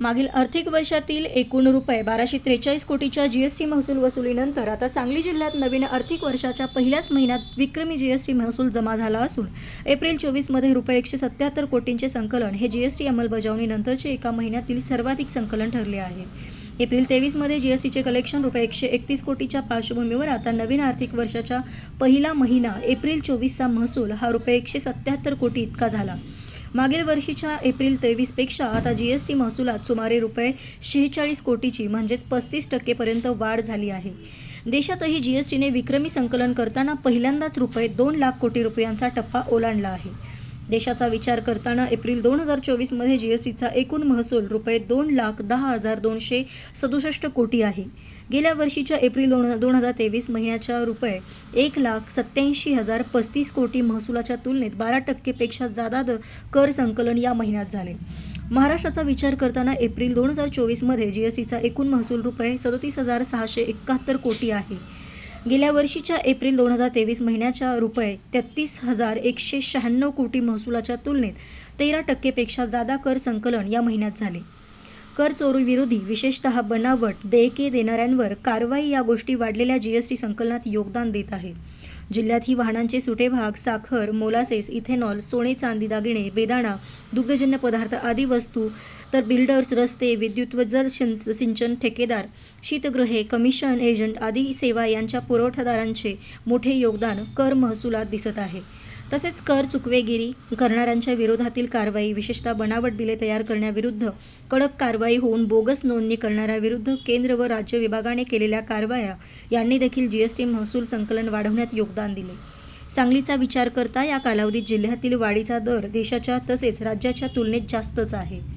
मागील आर्थिक वर्षातील एकूण रुपये बाराशे त्रेचाळीस कोटीच्या जीएसटी महसूल वसुलीनंतर आता सांगली जिल्ह्यात नवीन आर्थिक वर्षाच्या पहिल्याच महिन्यात विक्रमी जीएसटी महसूल जमा झाला असून एप्रिल चोवीसमध्ये रुपये एकशे सत्याहत्तर कोटींचे संकलन हे जीएसटी अंमलबजावणीनंतरचे एका महिन्यातील सर्वाधिक संकलन ठरले आहे. एप्रिल तेवीसमध्ये जीएसटीचे कलेक्शन रुपये एकशे एकतीस कोटीच्या पार्श्वभूमीवर आता नवीन आर्थिक वर्षाच्या पहिला महिना एप्रिल चोवीसचा महसूल हा रुपये एकशे सत्याहत्तर कोटी इतका झाला. मागील वर्षीच्या एप्रिल तेवीसपेक्षा आता जी एस टी महसुलात सुमारे रुपये शेहेचाळीस कोटीची म्हणजेच पस्तीस टक्केपर्यंत वाढ झाली आहे. देशातही जी एस टीने विक्रमी संकलन करताना पहिल्यांदाच रुपये दोन लाख कोटी रुपयांचा टप्पा ओलांडला आहे. देशाचा विचार करताना एप्रिल दोन हजार चोवीसमध्ये जी एस टीचा एकूण महसूल रुपये दोन लाख दहा हजार दोनशे सदुसष्ट कोटी आहे. गेल्या वर्षीच्या एप्रिल दोन दोन हजार तेवीस महिन्याच्या रुपये एक लाख सत्याऐंशी हजार पस्तीस कोटी महसुलाच्या तुलनेत बारा टक्केपेक्षा जादा द कर संकलन या महिन्यात झाले. महाराष्ट्राचा विचार करताना एप्रिल दोन हजार चोवीसमध्ये जी एस टीचा एकूण महसूल रुपये सदोतीस हजार सहाशे एकाहत्तर कोटी आहे. गेल्या वर्षीच्या एप्रिल दोन हजार तेवीस महिन्याच्या रुपये तेहतीस हजार एकशे शहाण्णव कोटी महसुलाच्या तुलनेत तेरा टक्केपेक्षा जादा कर संकलन या महिन्यात झाले. कर चोरीविरोधी विशेषतः बनावट देयके देणाऱ्यांवर कारवाई या गोष्टी वाढलेल्या जीएसटी संकलनात योगदान देत आहे. जिल्ह्यात ही वाहनांचे सुटे भाग साखर मोलासेस इथेनॉल सोने चांदी दागिने बेदाणा दुग्धजन्य पदार्थ आदी वस्तू तर बिल्डर्स रस्ते विद्युत व जल सिंचन ठेकेदार शीतगृहे कमिशन एजंट आदी सेवा यांच्या पुरवठादारांचे मोठे योगदान कर महसुलात दिसत आहे. तसेच कर चुकवेगिरी करणाऱ्यांच्या विरोधातील कारवाई विशेषतः बनावट बिले तयार करण्याविरुद्ध कडक कारवाई होऊन बोगस नोंदणी करणाऱ्याविरुद्ध केंद्र व राज्य विभागाने केलेल्या कारवाया यांनी देखील जीएसटी महसूल संकलन वाढवण्यात योगदान दिले. सांगलीचा विचार करता या कालावधीत जिल्ह्यातील वाढीचा दर देशाच्या तसेच राज्याच्या तुलनेत जास्तच आहे.